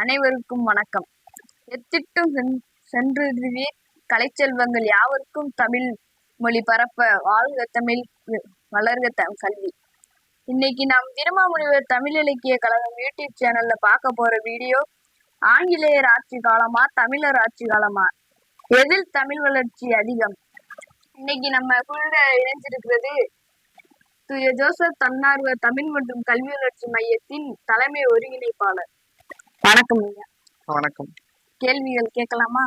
அனைவருக்கும் வணக்கம். எத்திட்டும் சென்றுவீர் கலைச்செல்வங்கள் யாவருக்கும் தமிழ் மொழி பரப்ப வாழ்க தமிழ் வளர்க த- கல்வி. இன்னைக்கு நாம் திருமாமுனிவர் தமிழ் இலக்கிய கழகம் யூடியூப் சேனல்ல பார்க்க போற வீடியோ ஆங்கிலேயர் ஆட்சி காலமா தமிழர் ஆட்சி காலமா? எதில் தமிழ் வளர்ச்சி அதிகம்? இன்னைக்கு நம்ம குழுல இணைஞ்சிருக்கிறது தூய ஜோசப் தன்னார்வ தமிழ் மற்றும் கல்வி வளர்ச்சி மையத்தின் தலைமை ஒருங்கிணைப்பாளர். வணக்கம் ஐயா. வணக்கம். கேள்விகள் கேட்கலாமா?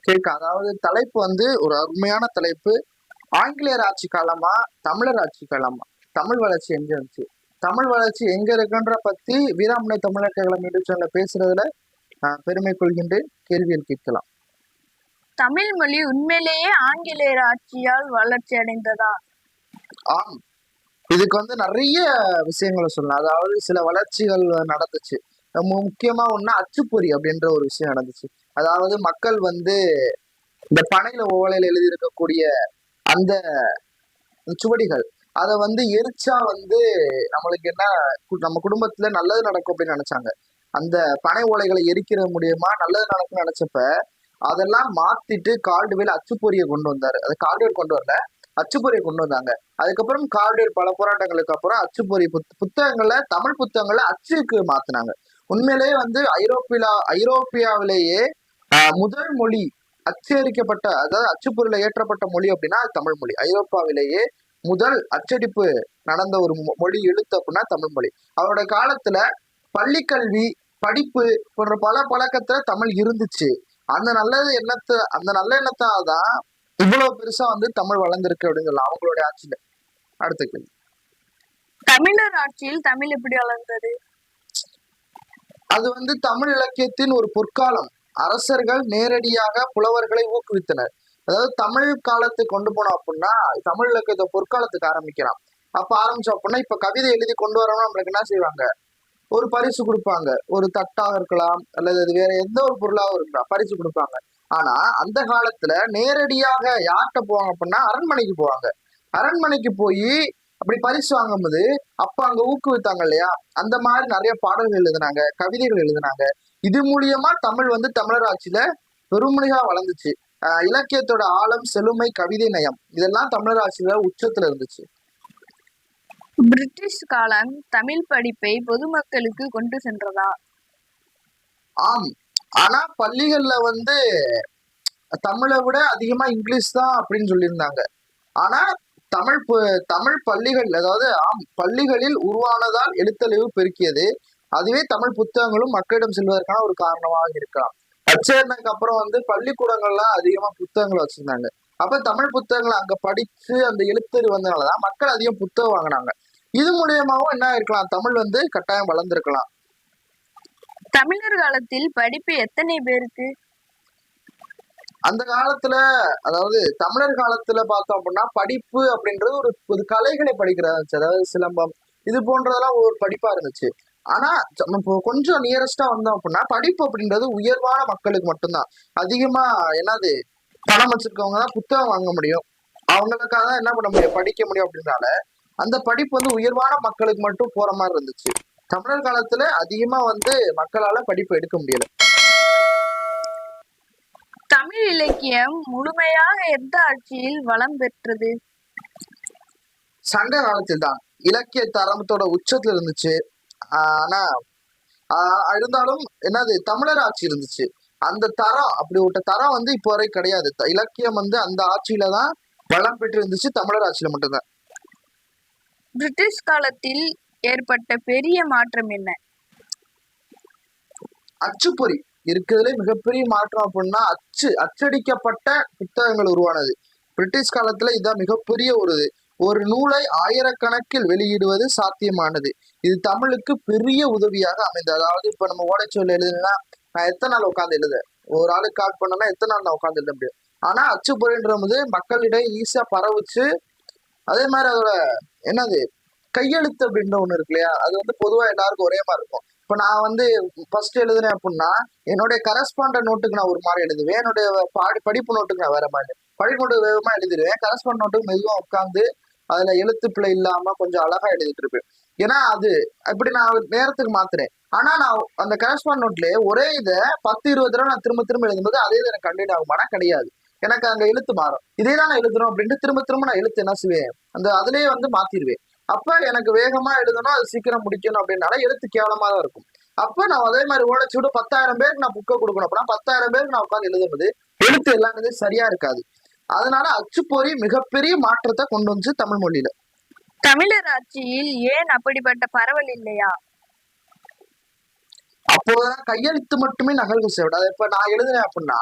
கேட்க அதாவது தலைப்பு வந்து ஒரு அருமையான தலைப்பு. ஆங்கிலேயர் ஆட்சி காலமா தமிழர் ஆட்சி காலமா? தமிழ் வளர்ச்சி எங்க இருந்துச்சு? தமிழ் வளர்ச்சி எங்க இருக்குன்ற பத்தி வீராமுனை தமிழர்கள் யூடியூப் சேனல்ல பேசுறதுல ஆஹ், பெருமை கொள்கின்றேன். கேள்விகள் கேட்கலாம். தமிழ் மொழி உண்மையிலேயே ஆங்கிலேயர் ஆட்சியால் வளர்ச்சி அடைந்ததா? ஆம். இதுக்கு வந்து நிறைய விஷயங்களை சொல்லலாம். அதாவது சில வளர்ச்சிகள் நடந்துச்சு. ரொம்ப முக்கியமா ஒண்ணு அச்சுப்பொறி அப்படின்ற ஒரு விஷயம் நடந்துச்சு. அதாவது மக்கள் வந்து இந்த பனையில ஓலையில எழுதி இருக்கக்கூடிய அந்த சுவடிகள் அதை வந்து எரிச்சா வந்து நம்மளுக்கு என்ன கு- நம்ம குடும்பத்துல நல்லது நடக்கும் அப்படின்னு நினைச்சாங்க. அந்த பனை ஓலைகளை எரிக்கிற மூலியமா நல்லது நடக்கும்னு நினைச்சப்ப அதெல்லாம் மாத்திட்டு கால்டுவேல் அச்சுப்பொறியை கொண்டு வந்தாரு. அது கால்டுவேல் கொண்டு வரல அச்சுப்பொறியை கொண்டு வந்தாங்க. அதுக்கப்புறம் கால்டுவேல் பல போராட்டங்களுக்கு அப்புறம் அச்சுப்பொறி புத் புத்தகங்களை தமிழ் புத்தகங்களை அச்சுக்கு மாத்தினாங்க. உண்மையிலேயே வந்து ஐரோப்பியா ஐரோப்பியாவிலேயே முதல் மொழி அச்சரிக்கப்பட்ட அதாவது அச்சுப்பொறியில ஏற்றப்பட்ட மொழி அப்படின்னா தமிழ் மொழி. ஐரோப்பாவிலேயே முதல் அச்சடிப்பு நடந்த ஒரு மொழி எழுத்து அப்படின்னா தமிழ் மொழி. அவரோட காலத்துல பள்ளிக்கல்வி படிப்பு போன்ற பல பழக்கத்துல தமிழ் இருந்துச்சு. அந்த நல்லது எண்ணத்தை அந்த நல்ல எண்ணத்தால தான் இவ்வளவு பெருசா வந்து தமிழ் வளர்ந்துருக்கு அப்படின்னு சொல்லலாம். அவங்களுடைய ஆட்சியில. அடுத்த கேள்வி. தமிழர் ஆட்சியில் தமிழ் எப்படி வளர்ந்தது? அது வந்து தமிழ் இலக்கியத்தின் ஒரு பொற்காலம். அரசர்கள் நேரடியாக புலவர்களை ஊக்குவித்தனர். அதாவது தமிழ் காலத்துக்கு கொண்டு போனோம் அப்படின்னா தமிழ் இலக்கியத்தை பொற்காலத்துக்கு ஆரம்பிக்கலாம். அப்ப ஆரம்பிச்சோம் அப்படின்னா இப்ப கவிதை எழுதி கொண்டு வரணும் நம்மளுக்கு என்ன செய்வாங்க? ஒரு பரிசு கொடுப்பாங்க. ஒரு தட்டாக இருக்கலாம் அல்லது அது வேற எந்த ஒரு பொருளாகவும் இருக்கலாம் பரிசு கொடுப்பாங்க. ஆனா அந்த காலத்துல நேரடியாக யார்கிட்ட போவாங்க அப்படின்னா அரண்மனைக்கு போவாங்க. அரண்மனைக்கு போய் அப்படி பரிசு வாங்கும்போது அப்ப அங்க ஊக்குவித்தாங்க இல்லையா? அந்த மாதிரி நிறைய பாடல்கள் எழுதுனாங்க கவிதைகள் எழுதுனாங்க. இது மூலியமா தமிழ் வந்து தமிழர் ஆட்சியில பெருமொழியா வளர்ந்துச்சு. இலக்கியத்தோட ஆழம் செழுமை கவிதை நயம் இதெல்லாம் தமிழர் ஆட்சியில உச்சத்துல இருந்துச்சு. பிரிட்டிஷ் காலம் தமிழ் படிப்பை பொதுமக்களுக்கு கொண்டு சென்றதா? ஆம். ஆனா பள்ளிகள்ல வந்து தமிழை விட அதிகமா இங்கிலீஷ் தான் அப்படின்னு சொல்லியிருந்தாங்க. ஆனா தமிழ் தமிழ் பள்ளிகள் அதாவது ஆம் பள்ளிகளில் உருவானதால் எழுத்தறிவு பெருக்கியது. அதுவே தமிழ் புத்தகங்களும் மக்களிடம் செல்வதற்கான ஒரு காரணமாக இருக்கலாம். அச்சேர்னதுக்கு அப்புறம் வந்து பள்ளிக்கூடங்கள்லாம் அதிகமா புத்தகங்களை வச்சிருந்தாங்க. அப்ப தமிழ் புத்தகங்களை அங்க படிச்சு அந்த எழுத்தறிவு வந்தனாலதான் மக்கள் அதிகம் புத்தகம் வாங்கினாங்க. இது மூலியமாவும் என்ன இருக்கலாம் தமிழ் வந்து கட்டாயம் வளர்ந்திருக்கலாம். தமிழர் காலத்தில் படிப்பு எத்தனை பேருக்கு? அந்த காலத்துல அதாவது தமிழர் காலத்துல பார்த்தோம் அப்படின்னா படிப்பு அப்படின்றது ஒரு ஒரு கலைகளை படிக்கிறதா இருந்துச்சு அதாவது சிலம்பம் இது போன்றதெல்லாம் ஒரு படிப்பா இருந்துச்சு. ஆனா நம்ம இப்போ கொஞ்சம் நியரஸ்டா வந்தோம் அப்படின்னா படிப்பு அப்படின்றது உயர்வான மக்களுக்கு மட்டும்தான். அதிகமா என்னது பணம் வச்சிருக்கவங்க தான் புத்தகம் வாங்க முடியும். அவங்களுக்காக தான் என்ன பண்ண முடியும்? படிக்க முடியும் அப்படின்றனால அந்த படிப்பு வந்து உயர்வான மக்களுக்கு மட்டும் போற மாதிரி இருந்துச்சு. தமிழர் காலத்துல அதிகமா வந்து மக்களால படிப்பு எடுக்க முடியல. தமிழ் இலக்கியம் முழுமையாக எந்த ஆட்சியில் வளம் பெற்றது? சங்க காலத்தில் தான் இலக்கிய தரமத்தோட உச்சத்துல இருந்துச்சு. ஆனா இருந்தாலும் என்னது தமிழர் ஆட்சி இருந்துச்சு. அந்த தரம் அப்படி ஒரு தரம் வந்து இப்போ வரை கிடையாது. இலக்கியம் வந்து அந்த ஆட்சியில தான் வளம் பெற்று இருந்துச்சு தமிழர் ஆட்சியில மட்டும்தான். பிரிட்டிஷ் காலத்தில் ஏற்பட்ட பெரிய மாற்றம் என்ன? அச்சுப்பொறி. இருக்கிறதுலே மிகப்பெரிய மாற்றம் அப்படின்னா அச்சு அச்சடிக்கப்பட்ட புத்தகங்கள் உருவானது. பிரிட்டிஷ் காலத்துல இதான் மிகப்பெரிய ஒரு இது. ஒரு நூலை ஆயிரக்கணக்கில் வெளியிடுவது சாத்தியமானது. இது தமிழுக்கு பெரிய உதவியாக அமைந்தது. அதாவது இப்ப நம்ம ஓலைச்சுவல் எழுதுனா நான் எத்தனை நாள் உட்காந்து எழுத? ஒரு ஆளுக்கு கால் பண்ணனா எத்தனை நாள் நான் உட்காந்து எழுத முடியும்? ஆனா போது மக்களிடையே ஈஸியா பரவுச்சு. அதே மாதிரி அதோட என்னது கையெழுத்து அப்படின்ற ஒண்ணு இருக்கு இல்லையா? அது வந்து பொதுவா எல்லாருக்கும் ஒரே மாதிரி இருக்கும். இப்ப நான் வந்து ஃபர்ஸ்ட் எழுதுனேன் அப்படின்னா என்னுடைய கரஸ்பாண்ட நோட்டுக்கு நான் ஒரு மாதிரி எழுதுவேன். என்னுடைய பாடி படிப்பு நோட்டுக்கு நான் வேற மாதிரி படிப்பு நோட்டுக்கு வேகமா எழுதிடுவேன். கரஸ்பாண்ட் நோட்டுக்கு மெதுவாக உட்காந்து அதுல எழுத்துப்பிழை இல்லாம கொஞ்சம் அழகா எழுதிட்டு இருப்பேன் ஏன்னா அது அப்படி நான் நேரத்துக்கு மாத்துறேன். ஆனா நான் அந்த கரஸ்பாண்ட் நோட்லயே ஒரே இதை பத்து இருபது தடவை நான் திரும்ப திரும்ப எழுதும்போது அதே இதை எனக்கு கண்டினியூ ஆகுமானா கிடையாது. எனக்கு அங்க எழுத்து மாறும். இதே தான் நான் எழுதுறோம் அப்படின்ட்டு திரும்ப திரும்ப நான் எழுத்து என்ன செய்வேன்? அந்த அதுலயே வந்து மாத்திடுவேன் அப்ப எனக்கு வேகமா எழுதணும் அது சீக்கிரம் முடிக்கணும் அப்படின்னால எழுத்து கேவலமா தான் இருக்கும். அப்ப நான் அதே மாதிரி ஓடச்சூடு பத்தாயிரம் பேருக்கு நான் புக்கை கொடுக்கணும். அப்படின்னா பத்தாயிரம் பேருக்கு நான் உட்காந்து எழுதும்போது எழுத்து எல்லாமே சரியா இருக்காது. அதனால அச்சுப்பொறி மிகப்பெரிய மாற்றத்தை கொண்டு வந்துச்சு தமிழ் மொழியில. தமிழர் ஆட்சியில் ஏன் அப்படிப்பட்ட பரவல் இல்லையா? அப்போதான் கையெழுத்து மட்டுமே நகல்கள் செய்யப்படாது இப்ப நான் எழுதுறேன் அப்படின்னா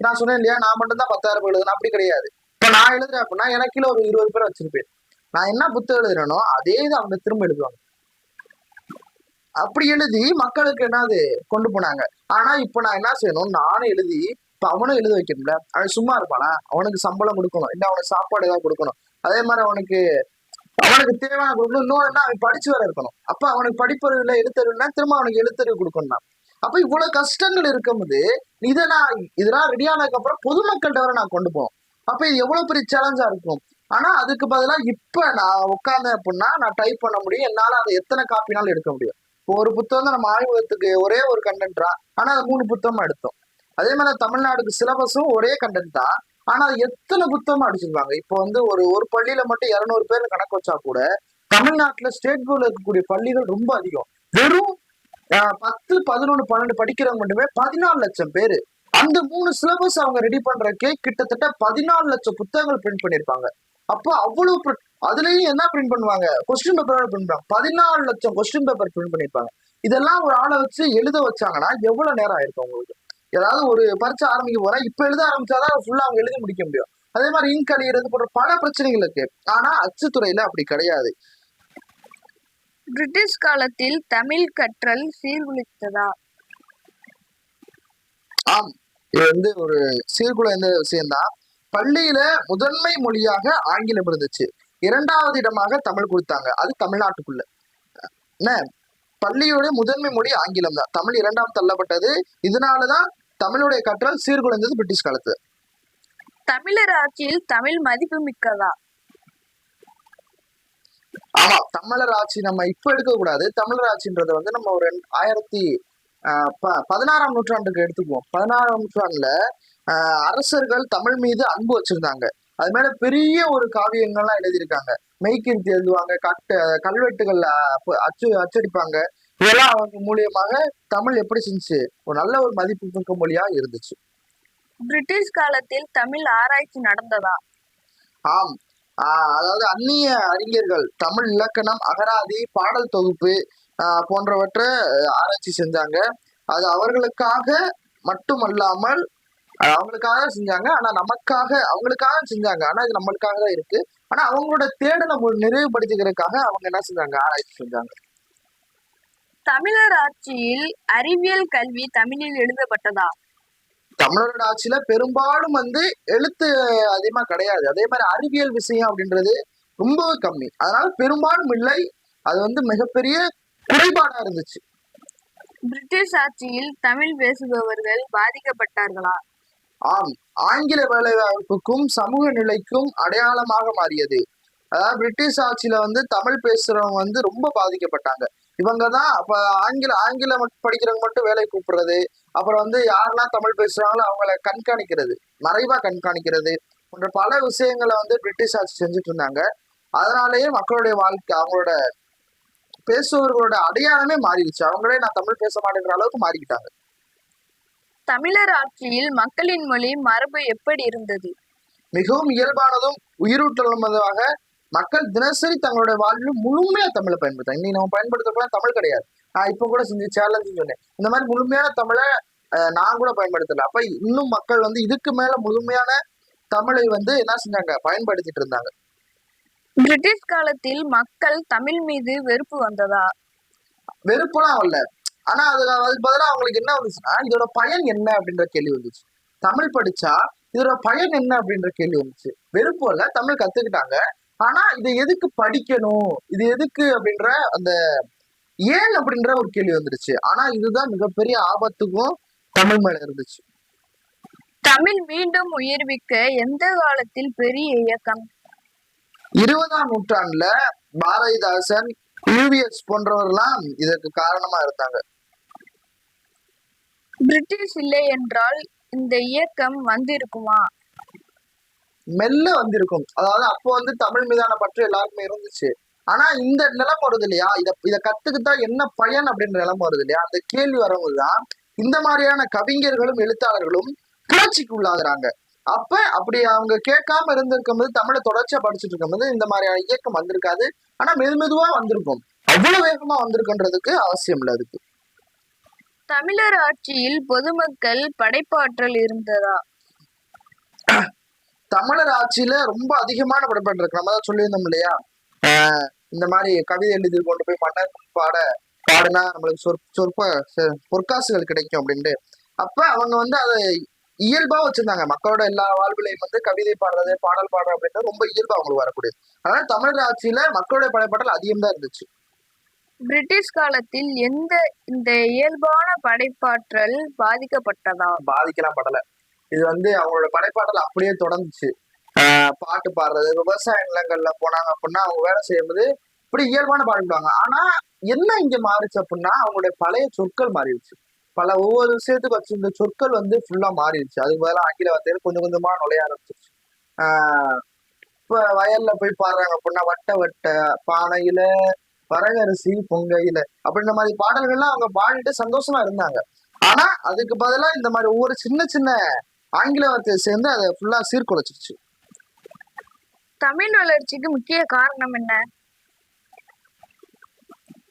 நான் சொன்னேன் இல்லையா நான் மட்டும் தான் பத்தாயிரம் எழுதுனேன் அப்படி கிடையாது. இப்ப நான் எழுதுறேன் அப்படின்னா எனக்கு கீழே ஒரு இருபது பேர் வச்சிருப்பேன். நான் என்ன புத்தகம் எழுதுறேனோ அதே இது அவங்க திரும்ப எழுதுவாங்க. அப்படி எழுதி மக்களுக்கு என்னது கொண்டு போனாங்க. ஆனா இப்ப நான் என்ன செய்யணும் நானும் எழுதி இப்போ அவனும் எழுத வைக்கணும்ல. அவன் சும்மா இருப்பானா? அவனுக்கு சம்பளம் கொடுக்கணும். இல்லை அவனுக்கு சாப்பாடு ஏதாவது கொடுக்கணும். அதே மாதிரி அவனுக்கு அவனுக்கு தேவையான கொடுக்கணும். இன்னொன்று என்ன, அவன் படிச்சு வர இருக்கணும். அப்போ அவனுக்கு படிப்பறிவு இல்லை எழுத்தறிவுனா திரும்ப அவனுக்கு எழுத்தறிவு கொடுக்கணும்னா. அப்போ இவ்வளோ கஷ்டங்கள் இருக்கும்போது இதை நான் இதெல்லாம் ரெடி ஆனதுக்கு அப்புறம் பொதுமக்கள்கிட்ட வரை நான் கொண்டு போவோம் அப்போ இது எவ்வளவு பெரிய சேலஞ்சாக இருக்கும். ஆனா அதுக்கு பதிலா இப்போ நான் உட்காந்தேன் அப்படின்னா நான் டைப் பண்ண முடியும். என்னால் அதை எத்தனை காப்பினாலும் எடுக்க முடியும். இப்போ ஒரு புத்தகம் தான் நம்ம ஆய்வகத்துக்கு ஒரே ஒரு கண்டென்ட்ரா ஆனால் அது மூணு புத்தகமா எடுத்தோம். அதே மாதிரி தமிழ்நாடுக்கு சிலபஸும் ஒரே கண்டென்ட் தான். ஆனா அது எத்தனை புத்தகமா அடிச்சிருப்பாங்க? இப்போ வந்து ஒரு ஒரு பள்ளியில மட்டும் இருநூறு பேர் கணக்கு வச்சா கூட தமிழ்நாட்டுல ஸ்டேட் போர்டில் இருக்கக்கூடிய பள்ளிகள் ரொம்ப அதிகம். வெறும் ஆஹ், பத்து பதினொன்று பன்னெண்டு படிக்கிறவங்க மட்டுமே பதினாலு லட்சம் பேரு. அந்த மூணு சிலபஸ் அவங்க ரெடி பண்றதுக்கே கிட்டத்தட்ட பதினாலு லட்சம் புத்தகங்கள் பிரிண்ட் பண்ணிருப்பாங்க அப்போ அவ்வளவு அதுலயும் என்ன பிரிண்ட் பண்ணுவாங்க? கொஸ்டின் பேப்பர் பிரிண்ட் பண்ணுவாங்க. பதினாலு லட்சம் கொஸ்டின் பேப்பர் பிரிண்ட் பண்ணிருப்பாங்க இதெல்லாம் ஒரு ஆளை வச்சு எழுத வச்சாங்கன்னா எவ்வளவு நேரம் ஆயிருக்கும் உங்களுக்கு? ஏதாவது ஒரு பரீட்சை ஆரம்பிக்க போறா இப்ப எழுத ஆரம்பிச்சாதான் ஃபுல்லா அவங்க எழுதி முடிக்க முடியும். அதே மாதிரி இங்க் அழியிறது போன்ற பல பிரச்சனைகள் இருக்கு. ஆனா அச்சுத்துறையில அப்படி கிடையாது. பிரிட்டிஷ் காலத்தில் தமிழ் கற்றல் சீர்குலைத்ததா? ஆம். இது வந்து ஒரு சீர்குலைந்த விஷயம்தான். பள்ளியில முதன்மை மொழியாக ஆங்கிலம் இருந்துச்சு. இரண்டாவது இடமாக தமிழ் கொடுத்தாங்க அது தமிழ்நாட்டுக்குள்ள. என்ன? பள்ளியோட முதன்மை மொழி ஆங்கிலம் தான். தமிழ் இரண்டாம் தள்ளப்பட்டது. இதனாலதான் தமிழுடைய கற்றல் சீர்குலைந்தது பிரிட்டிஷ் காலத்துல தமிழர் ஆட்சியில் தமிழ் மதிப்பு மிக்கதா? ஆமா தமிழர் ஆட்சி நம்ம இப்ப எடுக்க கூடாது. தமிழர் ஆட்சின்றத வந்து நம்ம ஒரு ஆயிரத்தி பதினாறாம் நூற்றாண்டுக்கு எடுத்துக்குவோம். பதினாறாம் நூற்றாண்டுல அரசர்கள் தமிழ் மீது அன்பு வச்சிருந்தாங்க. அது மேல பெரிய ஒரு காவியங்கள்லாம் எழுதியிருக்காங்க. மெய்கீர்த்தி எழுதுவாங்க கட்டு கல்வெட்டுகள்ல அச்சு அச்சடிப்பாங்க. இதெல்லாம் அவங்க மூலியமாக தமிழ் எப்படி செஞ்சு ஒரு நல்ல ஒரு மதிப்பு மிக்க மொழியா இருந்துச்சு. பிரிட்டிஷ் காலத்தில் தமிழ் ஆராய்ச்சி நடந்ததா? ஆம். ஆஹ் அதாவது அந்நிய அறிஞர்கள் தமிழ் இலக்கணம் அகராதி பாடல் தொகுப்பு போன்றவற்றை ஆராய்ச்சி செஞ்சாங்க. அது அவர்களுக்காக மட்டுமல்லாமல் அவங்களுக்காக செஞ்சாங்க. ஆனா நமக்காக அவங்களுக்காக செஞ்சாங்க. ஆனா இது நம்மளுக்காக தான் இருக்கு. ஆனா அவங்களோட தேடலை நிறைவுபடுத்திக்கிறதுக்காக அவங்க என்ன செஞ்சாங்க? ஆராய்ச்சி செஞ்சாங்க. தமிழர் ஆட்சியில் அறிவியல் கல்வி தமிழில் எழுதப்பட்டதா? தமிழரோட ஆட்சியில பெரும்பாலும் வந்து எழுத்து அதிகமா கிடையாது. அதே மாதிரி அறிவியல் விஷயம் அப்படின்றது ரொம்பவே கம்மி. அதனால பெரும்பாலும் இல்லை. அது வந்து மிகப்பெரிய குறைபாடா இருந்துச்சு. பிரிட்டிஷ் ஆட்சியில் தமிழ் பேசுபவர்கள் பாதிக்கப்பட்டார்களா? ஆம். ஆங்கில வேலைவாய்ப்புக்கும் சமூக நிலைக்கும் அடையாளமாக மாறியது. அதாவது பிரிட்டிஷ் ஆட்சியில வந்து தமிழ் பேசுறவங்க வந்து ரொம்ப பாதிக்கப்பட்டாங்க. இவங்க தான் அப்ப ஆங்கில ஆங்கிலம் படிக்கிறவங்க மட்டும் வேலைக்கு கூப்பிடுறது. அப்புறம் வந்து யாரெல்லாம் தமிழ் பேசுறாங்களோ அவங்கள கண்காணிக்கிறது மறைவா கண்காணிக்கிறது போன்ற பல விஷயங்களை வந்து பிரிட்டிஷ் ஆட்சி செஞ்சுட்டு இருந்தாங்க. அதனாலேயே மக்களுடைய வாழ்க்கை அவங்களோட பேசுபவர்களோட அடையாளமே மாறிடுச்சு. அவங்களே நான் தமிழ் பேச மாட்டேங்கிற அளவுக்கு மாறிக்கிட்டாங்க. தமிழர் ஆட்சியில் மக்களின் மொழி மரபு எப்படி இருந்தது? மிகவும் இயல்பானதும் உயிரூட்டலுமாக மக்கள் தினசரி தங்களுடைய வாழ்வில் முழுமையா தமிழை பயன்படுத்தாங்க இன்னைக்கு நம்ம பயன்படுத்தக்கூட தமிழ் கிடையாது. நான் இப்போ கூட செஞ்சு சேலஞ்சு சொன்னேன். இந்த மாதிரி முழுமையான தமிழை நான் கூட பயன்படுத்தல. அப்ப இன்னும் மக்கள் வந்து இதுக்கு மேல முழுமையான தமிழை வந்து என்ன செஞ்சாங்க? பயன்படுத்திட்டு இருந்தாங்க. பிரிட்டிஷ் காலத்தில் மக்கள் தமிழ் மீது வெறுப்பு வந்ததா? வெறுப்புலாம் வரல. ஆனா அதுல அதுக்கு பதிலா அவங்களுக்கு என்ன வந்துச்சுன்னா இதோட பயன் என்ன அப்படின்ற கேள்வி வந்துச்சு. தமிழ் படிச்சா இதோட பயன் என்ன அப்படின்ற கேள்வி வந்துச்சு. வெறுப்பு இல்ல தமிழ் கத்துக்கிட்டாங்க. ஆனா இதை எதுக்கு படிக்கணும்? இது எதுக்கு அப்படின்ற அந்த ஏன் அப்படின்ற ஒரு கேள்வி வந்துருச்சு. ஆனா இதுதான் மிகப்பெரிய ஆபத்துக்கும் தமிழ் மேல இருந்துச்சு. தமிழ் மீண்டும் உயிர்விக்க எந்த காலத்தில் பெரிய இயக்கம்? இருபதாம் நூற்றாண்டுல பாரதிதாசன் யூவிஎஸ் போன்றவர்லாம் இதற்கு காரணமா இருந்தாங்க. பிரிட்டிஷ் இல்லை என்றால் இந்த இயக்கம் வந்திருக்குமா? மெல்ல வந்திருக்கும். அதாவது அப்போ வந்து தமிழ் மீதான பற்று எல்லாருக்குமே இருந்துச்சு. ஆனா இந்த நிலம் வருது இல்லையா? இத இத கத்துக்கிட்டா என்ன பயன் அப்படின்ற நிலம் வருது இல்லையா? அந்த கேள்வி வரவங்கதான் இந்த மாதிரியான கவிஞர்களும் எழுத்தாளர்களும் கிளர்ச்சிக்கு உள்ளாகுறாங்க. அப்ப அப்படி அவங்க கேட்காம இருந்திருக்கும் போது தமிழை தொடர்ச்சியா படிச்சுட்டு இருக்கும்போது இந்த மாதிரியான இயக்கம் வந்திருக்காது. ஆனா மெது மெதுவா வந்திருக்கும். அவ்வளவு வேகமா வந்திருக்குன்றதுக்கு அவசியம் இல்லை அதுக்கு. தமிழர் ஆட்சியில் பொதுமக்கள் படைப்பாற்றல் இருந்ததா? தமிழர் ஆட்சியில ரொம்ப அதிகமான படைப்பாடு இருக்கு. நம்ம தான் சொல்லியிருந்தோம் இல்லையா? இந்த மாதிரி கவிதை எழுதி கொண்டு போய் மன்னர் பாட பாடுனா நம்மளுக்கு சொற் சொற்ப பொற்காசுகள் கிடைக்கும் அப்படின்ட்டு. அப்ப அவங்க வந்து அதை இயல்பா வச்சிருந்தாங்க. மக்களோட எல்லா வாழ்விலையும் வந்து கவிதை பாடுறது பாடல் பாடுறது அப்படின்றது ரொம்ப இயல்பா அவங்களுக்கு வரக்கூடியது. அதனால தமிழர் ஆட்சியில மக்களுடைய படைப்பாடல் அதிகம் தான் இருந்துச்சு. பிரிட்டிஷ் காலத்தில் எந்த இந்த இயல்பான படைப்பாற்றல் பாதிக்கப்பட்டதா? பாதிக்கலாம் படல. இது வந்து அவங்களோட படைப்பாடல் அப்படியே தொடர்ந்துச்சு. ஆஹ் பாட்டு பாடுறது விவசாய நிலங்கள்ல போனாங்க அப்படின்னா அவங்க வேலை செய்யும்போது இப்படி இயல்பான பாடுவாங்க. ஆனா என்ன இங்க மாறிச்சு அப்படின்னா அவங்களுடைய பழைய சொற்கள் மாறிடுச்சு. பல ஒவ்வொரு விஷயத்துக்கு வச்சிருந்த சொற்கள் வந்து ஃபுல்லா மாறிடுச்சு. அதுக்கு பதிலாக ஆங்கில வார்த்தைகள் கொஞ்சம் கொஞ்சமா நுழைய ஆரம்பிச்சிருச்சு. ஆஹ் இப்ப வயல்ல போய் பாடுறாங்க அப்படின்னா வட்ட வட்ட பானையில வரகரிசி பொங்கையில அப்படின்ற மாதிரி பாடல்கள்லாம் அவங்க பாடிட்டு சந்தோஷமா இருந்தாங்க. ஆனா அதுக்கு பதிலா இந்த மாதிரி ஒவ்வொரு சின்ன சின்ன ஆங்கில வார்த்தையை சேர்ந்து அதை ஃபுல்லா சீர்குலைச்சிருச்சு. தமிழ் வளர்ச்சிக்கு முக்கிய காரணம் என்ன?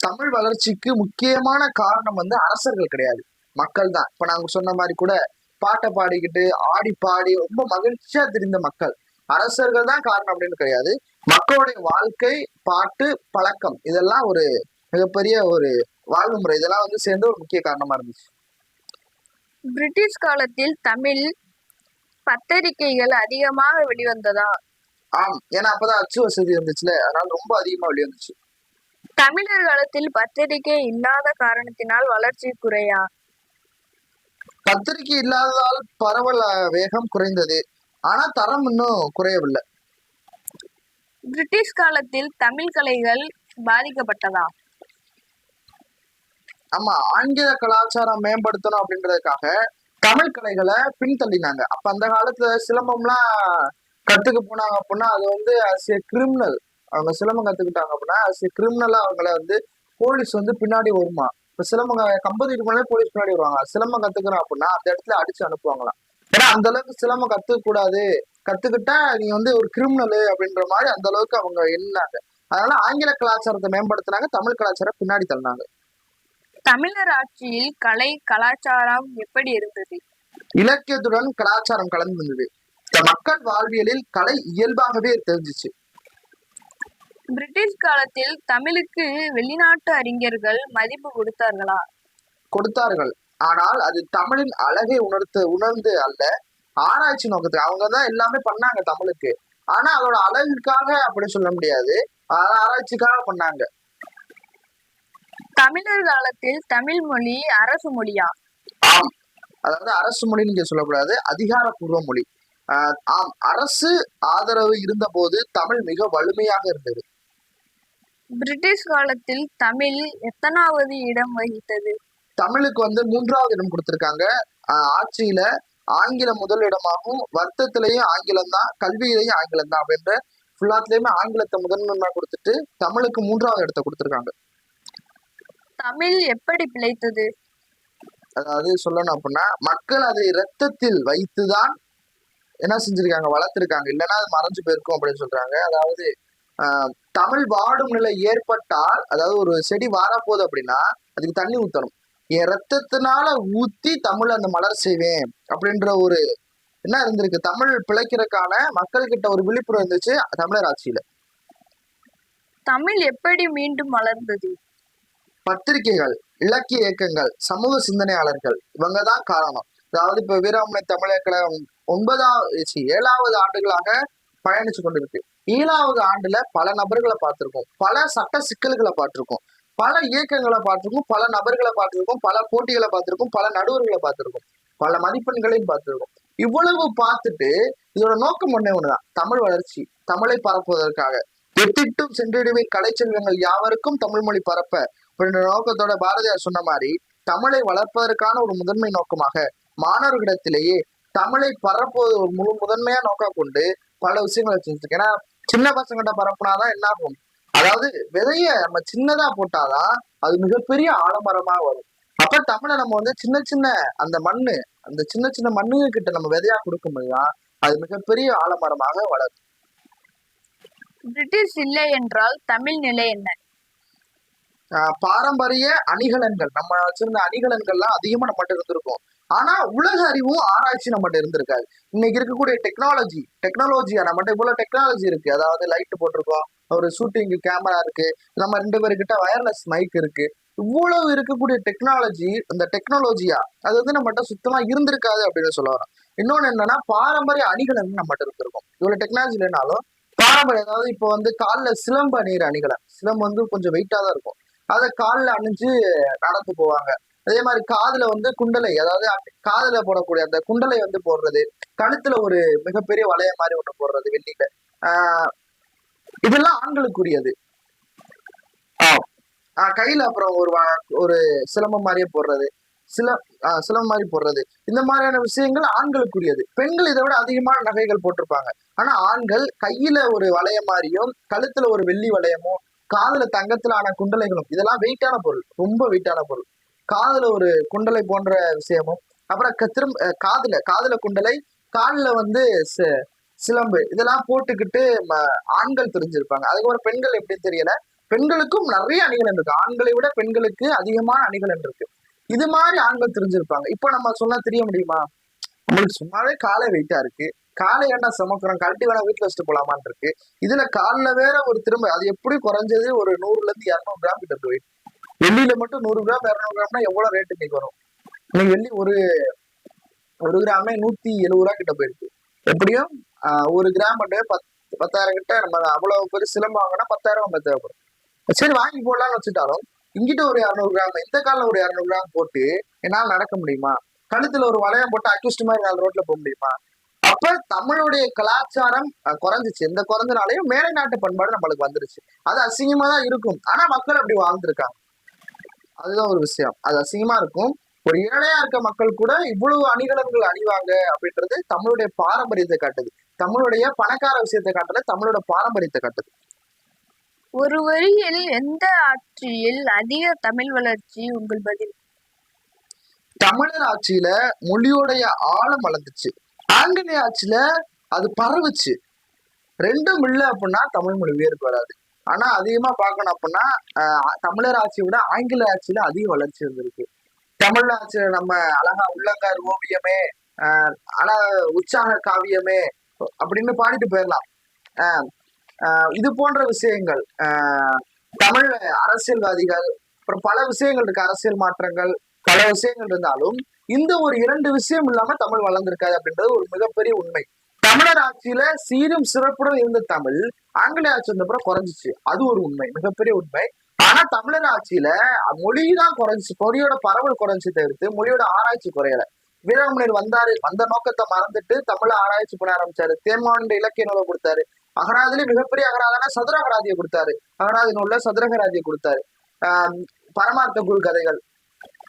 தமிழ் வளர்ச்சிக்கு முக்கியமான காரணம் வந்து அரசர்கள் கிடையாது. மக்கள் தான் இப்ப நாங்க சொன்ன மாதிரி கூட பாட்டை பாடிக்கிட்டு ஆடி பாடி ரொம்ப மகிழ்ச்சியா தெரிந்த மக்கள். அரசர்கள் தான் காரணம் அப்படின்னு கிடையாது. மக்களுடைய வாழ்க்கை பாட்டு பழக்கம் இதெல்லாம் ஒரு மிகப்பெரிய ஒரு வாழ்வு முறை. இதெல்லாம் வந்து சேர்ந்து ஒரு முக்கிய காரணமா இருந்துச்சு. பிரிட்டிஷ் காலத்தில் தமிழ் பத்திரிகைகள் அதிகமாக வெளிவந்ததா? ஆம் ஏன்னா அப்பதான் அச்சு வசதி இருந்துச்சுல அதனால ரொம்ப அதிகமா வெளிவந்துச்சு. தமிழர் காலத்தில் பத்திரிகை இல்லாத காரணத்தினால் வளர்ச்சி குறையா? பத்திரிகை இல்லாததால் பரவல் வேகம் குறைந்தது. ஆனா தரம் இன்னும் குறையவில்லை. பிரிட்டிஷ் காலத்தில் தமிழ் கலைகள் பாதிக்கப்பட்டதா? ஆமா ஆங்கில கலாச்சாரம் மேம்படுத்தணும் அப்படின்றதுக்காக தமிழ் கலைகளை பின்தள்ளினாங்க. அப்ப அந்த காலத்துல சிலம்பம்லாம் கத்துக்க போனாங்க அப்படின்னா அது வந்து அஸ் ஏ கிரிமினல் அவங்க சிலம்பம் கத்துக்கிட்டாங்க அப்படின்னா அஸ் ஏ கிரிமினலா அவங்கள வந்து போலீஸ் வந்து பின்னாடி வருமா? இப்ப சிலம்பம் கம்பெனி இருக்கவங்களே போலீஸ் பின்னாடி வருவாங்க. சிலம்பம் கத்துக்கிறோம் அப்படின்னா அந்த இடத்துல அடிச்சு அனுப்புவாங்களாம். ஏன்னா அந்த அளவுக்கு சிலம்பம் கத்துக்க கூடாது. கத்துக்கிட்டா நீ வந்து ஒரு கிரிமினலு அப்படின்ற மாதிரி அந்த அளவுக்கு அவங்க எண்ணாங்க அதனால ஆங்கில கலாச்சாரத்தை மேம்படுத்தினாங்க தமிழ் கலாச்சாரம் பின்னாடி தள்ளினாங்க. தமிழர் ஆட்சியில் கலை கலாச்சாரம் எப்படி இருந்தது? இலக்கியத்துடன் கலாச்சாரம் கலந்திருந்தது இந்த மக்கள் வாழ்வியலில் கலை இயல்பாகவே தெரிஞ்சிச்சு. பிரிட்டிஷ் காலத்தில் தமிழுக்கு வெளிநாட்டு அறிஞர்கள் மதிப்பு கொடுத்தார்களா? கொடுத்தார்கள். ஆனால் அது தமிழின் அழகை உணர்த்து உணர்ந்து அல்ல ஆராய்ச்சி நோக்கத்துக்கு. அவங்க தான் எல்லாமே பண்ணாங்க தமிழுக்கு. ஆனா அதோட அழகுக்காக அப்படி சொல்ல முடியாது. ஆராய்ச்சிக்காக பண்ணாங்க. தமிழர் காலத்தில் தமிழ் மொழி அரசு மொழியா? ஆம். அதாவது அரசு மொழி நீங்க சொல்லக்கூடாது அதிகாரப்பூர்வ மொழி. ஆம். அரசு ஆதரவு இருந்த போது தமிழ் மிக வலிமையாக இருந்தது. பிரிட்டிஷ் காலத்தில் தமிழ் எத்தனாவது இடம் வகித்தது? தமிழுக்கு வந்து மூன்றாவது இடம் கொடுத்திருக்காங்க. ஆட்சியில ஆங்கிலம் முதல் இடமாகவும் வர்த்தத்திலையும் ஆங்கிலம் தான் கல்வியிலையும் ஆங்கிலம் தான் அப்படின்ற ஃபுல்லாத்துலயுமே ஆங்கிலத்தை முதன்மையா கொடுத்துட்டு தமிழுக்கு மூன்றாவது இடத்தை கொடுத்திருக்காங்க. தமிழ் எப்படி பிழைத்தது? அதாவது சொல்லணும் அப்படின்னா மக்கள் அதை இரத்தத்தில் வைத்துதான் என்ன செஞ்சிருக்காங்க வளர்த்திருக்காங்க. இல்லைன்னா அது மறைஞ்சு போயிருக்கும் அப்படின்னு சொல்றாங்க. அதாவது தமிழ் வாடும் நிலை ஏற்பட்டால் அதாவது ஒரு செடி வாரப்போகுது அப்படின்னா அதுக்கு தண்ணி ஊத்தணும். என் ரத்தத்தினால ஊத்தி தமிழ் அந்த மலர் செய்வேன் அப்படின்ற ஒரு என்ன இருந்திருக்கு? தமிழ் பிழைக்கிறதுக்கான மக்கள் கிட்ட ஒரு விழிப்புணர்வு இருந்துச்சு தமிழர் ஆட்சியில. தமிழ் எப்படி மீண்டும் வளர்ந்தது? பத்திரிகைகள் இலக்கிய இயக்கங்கள் சமூக சிந்தனையாளர்கள் இவங்க தான் காரணம். அதாவது இப்ப வீராமணி தமிழர் கழகம் ஒன்பதாவது ஏழாவது ஆண்டுகளாக பயணிச்சு கொண்டிருக்கு. ஏழாவது ஆண்டுல பல நபர்களை பார்த்திருக்கோம். பல சட்ட சிக்கல்களை பார்த்திருக்கோம். பல இயக்கங்களை பார்த்திருக்கோம். பல நபர்களை பார்த்திருக்கோம். பல போட்டிகளை பார்த்திருக்கோம். பல நடுவர்களை பார்த்திருக்கோம். பல மதிப்பெண்களையும் பார்த்திருக்கோம். இவ்வளவு பார்த்துட்டு இதோட நோக்கம் ஒண்ணே ஒண்ணுதான். தமிழ் வளர்ச்சி தமிழை பரப்புவதற்காக. எட்டிட்டும் சென்றிடுவேன் கலைச்செல்வங்கள் யாவருக்கும் தமிழ் மொழி பரப்ப அப்படின்ற நோக்கத்தோட பாரதியார் சொன்ன மாதிரி தமிழை வளர்ப்பதற்கான ஒரு முதன்மை நோக்கமாக மாணவர்களிடத்திலேயே தமிழை பரப்புவது ஒரு முழு முதன்மையா நோக்கம் கொண்டு பல விஷயங்களை செஞ்சிருக்கு ஏன்னா சின்ன பசங்கிட்ட பரப்புனாதான் என்ன ஆகும் அதாவது விதைய நம்ம சின்னதா போட்டாதான் அது மிகப்பெரிய ஆலமரமா வரும். அப்ப தமிழை நம்ம வந்து சின்ன சின்ன அந்த மண்ணு அந்த சின்ன சின்ன மண்ணுங்க கிட்ட நம்ம விதையா கொடுக்கும்போதுதான் அது மிகப்பெரிய ஆலமரமாக வளரும். பிரிட்டிஷ் இல்லை என்றால் தமிழ் நிலை என்ன? பாரம்பரிய அணிகலன்கள். நம்ம வச்சிருந்த அணிகலன்கள்லாம் அதிகமா நம்மகிட்ட இருந்திருக்கும். ஆனா உலக அறிவும் ஆராய்ச்சி நம்மகிட்ட இருந்திருக்காது. இன்னைக்கு இருக்கக்கூடிய டெக்னாலஜி டெக்னாலஜியா நம்மகிட்ட இவ்வளவு டெக்னாலஜி இருக்கு. அதாவது லைட் போட்டிருக்கோம். ஒரு ஷூட்டிங் கேமரா இருக்கு. நம்ம ரெண்டு பேருக்கிட்ட வயர்லெஸ் மைக் இருக்கு. இவ்வளவு இருக்கக்கூடிய டெக்னாலஜி அந்த டெக்னாலஜியா அது வந்து நம்மகிட்ட சுத்தமா இருந்திருக்காது அப்படின்னு சொல்ல வரோம் இன்னொன்னு என்னன்னா பாரம்பரிய அணிகலன் நம்மகிட்ட இருந்திருக்கும். இவ்வளவு டெக்னாலஜி இல்லைனாலும் பாரம்பரிய அதாவது இப்போ வந்து காலில் சிலம்பு அணிகிற அணிகலன். சிலம்பு வந்து கொஞ்சம் வெயிட்டா தான் இருக்கும். அதை காலில் அணிஞ்சு நடந்து போவாங்க. அதே மாதிரி காதுல வந்து குண்டலை அதாவது காதுல போடக்கூடிய அந்த குண்டலை வந்து போடுறது கழுத்துல ஒரு மிகப்பெரிய வளைய மாதிரி ஒண்ணு போடுறது வெள்ளியில. ஆஹ் இதெல்லாம் ஆண்களுக்குரியது. ஆஹ் கையில அப்புறம் ஒரு ஒரு சிலம்பம் மாதிரியே போடுறது. சில ஆஹ் சிலம்பம் மாதிரி போடுறது. இந்த மாதிரியான விஷயங்கள் ஆண்களுக்குரியது. பெண்கள் இதை விட அதிகமான நகைகள் போட்டிருப்பாங்க. ஆனா ஆண்கள் கையில ஒரு வளைய மாதிரியும் கழுத்துல ஒரு வெள்ளி வளையமும் காதுல தங்கத்திலான குண்டலைகளும் இதெல்லாம் வெயிட்டான பொருள் ரொம்ப வெயிட்டான பொருள். காதுல ஒரு குண்டலை போன்ற விஷயமும் அப்புறம் திரும்ப காதுல காதுல குண்டலை காலில் வந்து சிலம்பு இதெல்லாம் போட்டுக்கிட்டு ம- ஆண்கள் தெரிஞ்சிருப்பாங்க. அதுக்கப்புறம் பெண்கள் எப்படி தெரியல. பெண்களுக்கும் நிறைய அணிகலன் இருக்கு. ஆண்களை விட பெண்களுக்கு அதிகமான அணிகலன் இருக்கு. இது மாதிரி ஆண்கள் தெரிஞ்சிருப்பாங்க. இப்போ நம்ம சொன்னா தெரிய முடியுமா? உங்களுக்கு சும்மாவே காலை வெயிட்டா இருக்கு. காலை ஏன்டா சமக்கிறோம்? கழட்டி வேணா வீட்டுல வச்சுட்டு போலாமான் இருக்கு. இதுல காலில் வேற ஒரு திரும்ப அது எப்படி குறைஞ்சது? ஒரு நூறுல இருந்து இரநூறு கிராம் கிட்ட இருக்கு weight. வெள்ளியில மட்டும் நூறு கிராம் இரநூறு கிராம்னா எவ்வளவு ரேட் இன்னைக்கு வரும்? இன்னைக்கு வெள்ளி ஒரு ஒரு கிராமே நூத்தி எழுபது ரூபா கிட்ட போயிருக்கு. எப்படியும் ஆஹ், ஒரு கிராம் மட்டும் பத்து பத்தாயிரம் கிட்ட நம்ம அவ்வளவு பெரிய சிலம்பு வாங்கினா பத்தாயிரம் நம்ம தேவைப்படும். சரி வாங்கி போடலாம்னு வச்சுட்டாலும் இங்கிட்ட ஒரு இரநூறு கிராம் இந்த காலில் ஒரு இரநூறு கிராம் போட்டு என்னால் நடக்க முடியுமா? கழுத்துல ஒரு வளையம் போட்டு அக்யூஸ்ட் மாதிரி நாலு ரோட்ல போக முடியுமா? அப்ப தமிழுடைய கலாச்சாரம் குறைஞ்சிச்சு. இந்த குறைஞ்சனாலையும் மேலை நாட்டு பண்பாடு நம்மளுக்கு வந்துருச்சு. அது அசிங்கமா தான் இருக்கும். ஆனா மக்கள் அப்படி வாழ்ந்திருக்காங்க. அதுதான் ஒரு விஷயம். அது அசிங்கமா இருக்கும். ஒரு ஏழையா இருக்க மக்கள் கூட இவ்வளவு அணிகலன்கள் அணிவாங்க அப்படின்றது தமிழுடைய பாரம்பரியத்தை காட்டுது. தமிழுடைய பணக்கார விஷயத்தை காட்டல தமிழோட பாரம்பரியத்தை காட்டுது. ஒரு வரியில் எந்த ஆட்சியில் அதிக தமிழ் வளர்ச்சி உங்கள் பதில்? தமிழர் ஆட்சியில மொழியோடைய ஆழம் வளர்ந்துச்சு. ஆங்கிலேய ஆட்சியில அது பரவுச்சு. ரெண்டும் இல்லை அப்படின்னா தமிழ் மொழி வேருக்கு வராது. ஆனா அதிகமா பார்க்கணும் அப்படின்னா ஆஹ், தமிழர் ஆட்சியை விட ஆங்கில ஆட்சியில அதிக வளர்ச்சி இருந்திருக்கு. தமிழ் ஆட்சியில நம்ம அழகா உள்ளங்கார் ஓவியமே ஆஹ், உற்சாக காவியமே அப்படின்னு பாடிட்டு போயிடலாம் ஆஹ், ஆஹ், இது போன்ற விஷயங்கள் ஆஹ், தமிழ் அரசியல்வாதிகள் அப்புறம் பல விஷயங்கள் இருக்கு. அரசியல் மாற்றங்கள் பல விஷயங்கள் இருந்தாலும் இந்த ஒரு இரண்டு விஷயம் இல்லாம தமிழ் வளர்ந்திருக்காது அப்படின்றது ஒரு மிகப்பெரிய உண்மை. தமிழர் ஆட்சியில சீரும் சிறப்புடன் இருந்த தமிழ் ஆங்கிலேய ஆட்சி வந்தப்புறம் குறைஞ்சிச்சு. அது ஒரு உண்மை மிகப்பெரிய உண்மை. ஆனா தமிழர் ஆட்சியில மொழி தான் குறைஞ்சிச்சு மொழியோட பரவல் குறைஞ்சி தவிர்த்து மொழியோட ஆராய்ச்சி குறையல. வீரமணியர் வந்தாரு வந்த நோக்கத்தை மறந்துட்டு தமிழ ஆராய்ச்சி பண்ண ஆரம்பிச்சாரு. தேர்மாண்ட இலக்கிய நூலை கொடுத்தாரு. அகராதிலே மிகப்பெரிய அகராதான சதுரகராதியை கொடுத்தாரு. அகராதி நூல்ல சதுரகராதியை கொடுத்தாரு. ஆஹ் பரமார்த்த குரு கதைகள்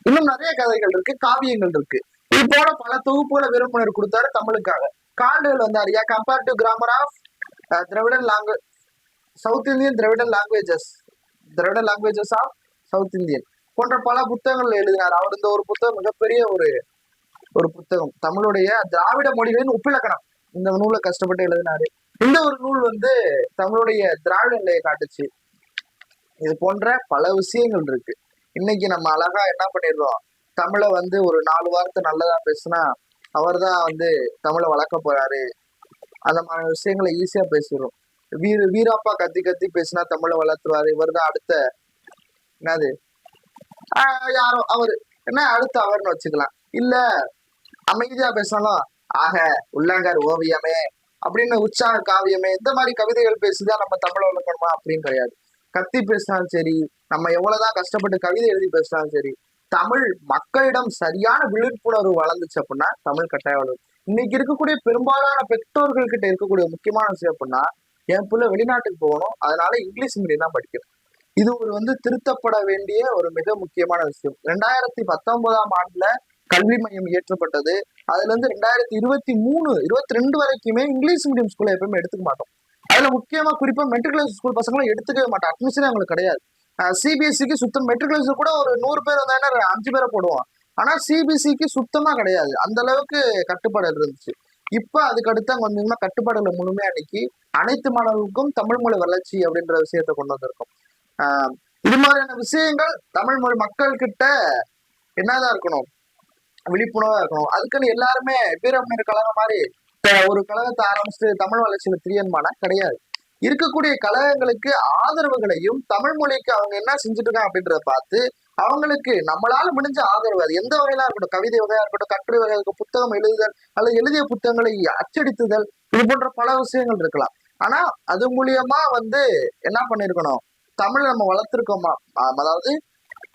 இன்னும் நிறைய கதைகள் இருக்கு காவியங்கள் இருக்கு. இது போல பல தொகுப்புகளை விரும்பினர் கொடுத்தாரு தமிழுக்காக. கால்டுகள் வந்தார் யா compare to grammar of Dravidian language South Indian Dravidian languages Dravidian languages of South Indian போன்ற பல புத்தகங்கள் எழுதினார். அவர் இந்த ஒரு புத்தகம் மிகப்பெரிய ஒரு ஒரு புத்தகம். தமிழுடைய திராவிட மொழிகளின் ஒப்பிலக்கணம். இந்த நூலை கஷ்டப்பட்டு எழுதினாரு. இந்த ஒரு நூல் வந்து தமிழுடைய திராவிட நிலையை காட்டுச்சு. இது போன்ற பல விஷயங்கள் இருக்கு. இன்னைக்கு நம்ம அழகா என்ன பண்ணிடுறோம் தமிழை வந்து ஒரு நாலு வார்த்தை நல்லதா பேசுனா அவர்தான் வந்து தமிழை வளர்க்க போறாரு. அந்த மாதிரி விஷயங்களை ஈஸியா பேசிடுறோம். வீர வீராப்பா கத்தி கத்தி பேசினா தமிழை வளர்த்துருவாரு. இவர் தான் அடுத்த என்னது? ஆஹ் யாரோ அவரு. என்ன? அடுத்த அவர்னு வச்சுக்கலாம். இல்ல அமைதியா பேசினாலும் ஆக உள்ளங்கார் ஓவியமே அப்படின்னு உற்சாக காவியமே இந்த மாதிரி கவிதைகள் பேசிதான் நம்ம தமிழை வளர்க்கணுமா அப்படின்னு கிடையாது. கத்தி பேசினாலும் சரி நம்ம எவ்வளவுதான் கஷ்டப்பட்டு கவிதை எழுதி பேசினாலும் சரி தமிழ் மக்களிடம் சரியான விழிப்புணர்வு வளர்ந்துச்சு அப்படின்னா தமிழ் கட்டாயம் வளரும். இன்னைக்கு இருக்கக்கூடிய பெரும்பாலான பெற்றோர்கள் கிட்ட இருக்கக்கூடிய முக்கியமான விஷயம் அப்படின்னா என் பிள்ளை வெளிநாட்டுக்கு போகணும் அதனால இங்கிலீஷ் மீடியம் தான் படிக்கணும். இது ஒரு வந்து திருத்தப்பட வேண்டிய ஒரு மிக முக்கியமான விஷயம். ரெண்டாயிரத்தி பத்தொன்பதாம் ஆண்டுல கல்வி மையம் இயற்றப்பட்டது. அதுல இருந்து ரெண்டாயிரத்தி இருபத்தி மூணு இருபத்தி ரெண்டு வரைக்குமே இங்கிலீஷ் மீடியம் ஸ்கூல்ல எப்பவுமே எடுத்துக்க மாட்டோம். அதுல முக்கியமா குறிப்பா மெட்ரிகுலேஷன் ஸ்கூல் பசங்களும் எடுத்துக்கவே மாட்டோம். அட்மிஷன் அவங்களுக்கு கிடையாது. சிபிஎஸ்சிக்கு சுத்தம் மெட்ரிகுலேஷன் கூட ஒரு நூறு பேர் வந்தாங்கன்னா அஞ்சு பேரை போடுவோம் ஆனா சிபிஎஸ்சிக்கு சுத்தமா கிடையாது. அந்த அளவுக்கு கட்டுப்பாடு இருந்துச்சு. இப்ப அதுக்கு அடுத்து அங்க வந்தீங்கன்னா கட்டுப்பாடுகளை முழுமையாக அன்னைக்கு அனைத்து மாணவர்களுக்கும் தமிழ் மொழி வளர்ச்சி அப்படின்ற விஷயத்த கொண்டு வந்திருக்கோம். ஆஹ் இது மாதிரியான விஷயங்கள் தமிழ் மொழி மக்கள் கிட்ட என்னதான் இருக்கணும்? விழிப்புணர்வா இருக்கணும். அதுக்குன்னு எல்லாருமே வீரமணியர் கழகம் மாதிரி ஒரு கழகத்தை ஆரம்பிச்சுட்டு தமிழ் வளர்ச்சியில திரியன்மானா கிடையாது. இருக்கக்கூடிய கழகங்களுக்கு ஆதரவுகளையும் தமிழ் மொழிக்கு அவங்க என்ன செஞ்சுட்டு இருக்காங்க அப்படின்றத பார்த்து அவங்களுக்கு நம்மளால முடிஞ்ச ஆதரவு அது எந்த வகையிலா இருக்கட்டும் கவிதை வகையா இருக்கட்டும் கட்டுரை வகையா இருக்கட்டும் புத்தகம் எழுதுதல் அல்லது எழுதிய புத்தகங்களை அச்சடித்துதல் இது போன்ற பல விஷயங்கள் இருக்கலாம். ஆனா அது மூலியமா வந்து என்ன பண்ணிருக்கணும்? தமிழ் நம்ம வளர்த்திருக்கோமா? அதாவது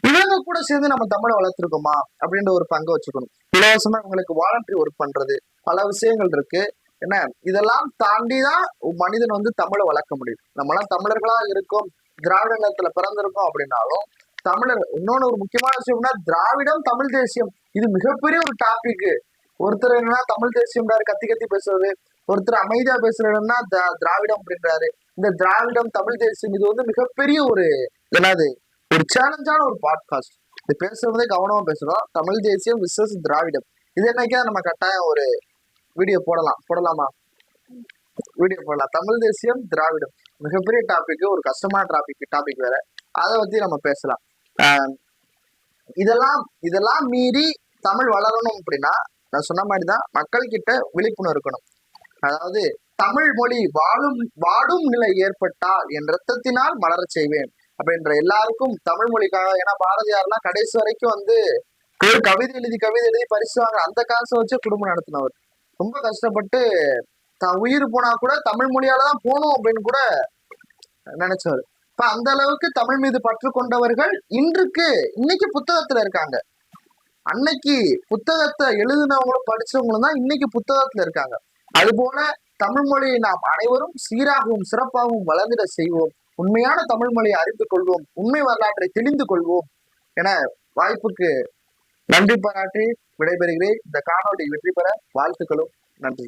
இவங்க கூட சேர்ந்து நம்ம தமிழை வளர்த்திருக்கோமா? அப்படின்ற ஒரு பங்கை வச்சுக்கணும். இலவசமா இவங்களுக்கு வாலண்டரி ஒர்க் பண்றது பல விஷயங்கள் இருக்கு. என்ன? இதெல்லாம் தாண்டி தான் மனிதன் வந்து தமிழை வளர்க்க முடியும். நம்மளாம் தமிழர்களா இருக்கோம் திராவிட நிலத்துல பிறந்திருக்கோம் அப்படின்னாலும் தமிழர் இன்னொன்னு ஒரு முக்கியமான விஷயம்னா திராவிடம் தமிழ் தேசியம். இது மிகப்பெரிய ஒரு டாபிக் ஒருத்தர் என்னன்னா தமிழ் தேசியம்ன்றாரு கத்தி கத்தி பேசுறது. ஒருத்தர் அமைதியா பேசுறதுன்னா த- திராவிடம் அப்படின்றாரு. இந்த திராவிடம் தமிழ் தேசியம் இது வந்து மிகப்பெரிய ஒரு என்னது ஒரு சேலஞ்சான ஒரு பாட்காஸ்ட் இது பேசுறதே கவனமா பேசுறோம். தமிழ் தேசியம் விசஸ் திராவிடம். இது என்னைக்கா நம்ம கட்டாயம் ஒரு வீடியோ போடலாம். போடலாமா? வீடியோ போடலாம். தமிழ் தேசியம் திராவிடம். மிகப்பெரிய டாபிக் ஒரு கஷ்டமான டாபிக் டாபிக் வேற. அதை பத்தி நம்ம பேசலாம். ஆஹ் இதெல்லாம் இதெல்லாம் மீறி தமிழ் வளரணும் அப்படின்னா நான் சொன்ன மாதிரி தான் மக்கள் கிட்ட விழிப்புணர்வு இருக்கணும். அதாவது தமிழ் மொழி வாழும் வாடும் நிலை ஏற்பட்டால் என் ரத்தத்தினால் மலரச் செய்வேன் அப்படின்ற எல்லாருக்கும் தமிழ் மொழிக்காக ஏன்னா பாரதியார்லாம் கடைசி வரைக்கும் வந்து கவிதை எழுதி கவிதை எழுதி பரிசு வாங்க அந்த காசை வச்சு குடும்பம் நடத்தினவர். ரொம்ப கஷ்டப்பட்டு தான் உயிர் போனா கூட தமிழ் மொழியால தான் போகணும் அப்படின்னு கூட நினைச்சவர். இப்ப அந்த அளவுக்கு தமிழ் மீது பற்று கொண்டவர்கள் இன்றுக்கு இன்னைக்கு புத்தகத்துல இருக்காங்க. அன்னைக்கு புத்தகத்தை எழுதினவங்களும் படிச்சவங்களும் தான் இன்னைக்கு புத்தகத்துல இருக்காங்க. அதுபோல தமிழ் மொழியை நாம் அனைவரும் சீராகவும் சிறப்பாகவும் வளர்ந்திட செய்வோம். உண்மையான தமிழ் மொழியை அறிந்து கொள்வோம். உண்மை வரலாற்றை தெரிந்து கொள்வோம். என வாய்ப்புக்கு நன்றி பாராட்டி விடைபெறுகிறேன். இந்த காணொலி வெற்றி பெற வாழ்த்துக்களும். நன்றி.